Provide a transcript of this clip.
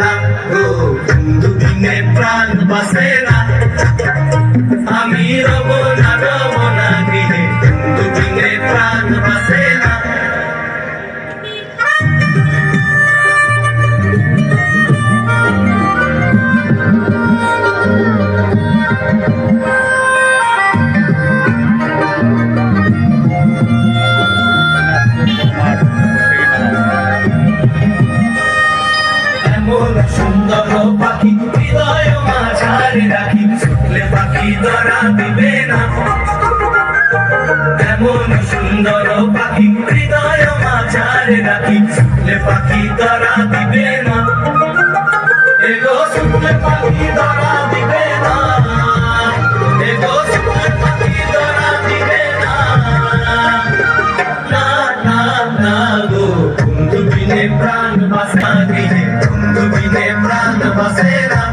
না গো বন্ধু দিনে প্রাণ বাসে না। আমি রব না এমন সুন্দর পাখি, হৃদয় মাঝারে রাখি শুনলে পাখি ধরা দিবে না। এমন সুন্দর পাখি, হৃদয় মাঝারে রাখি শুনলে পাখি ধরা দিবে না। এগো শুনলে পাখি ধরা দিবে না। দিবে প্রাণ বাসা বিনে no.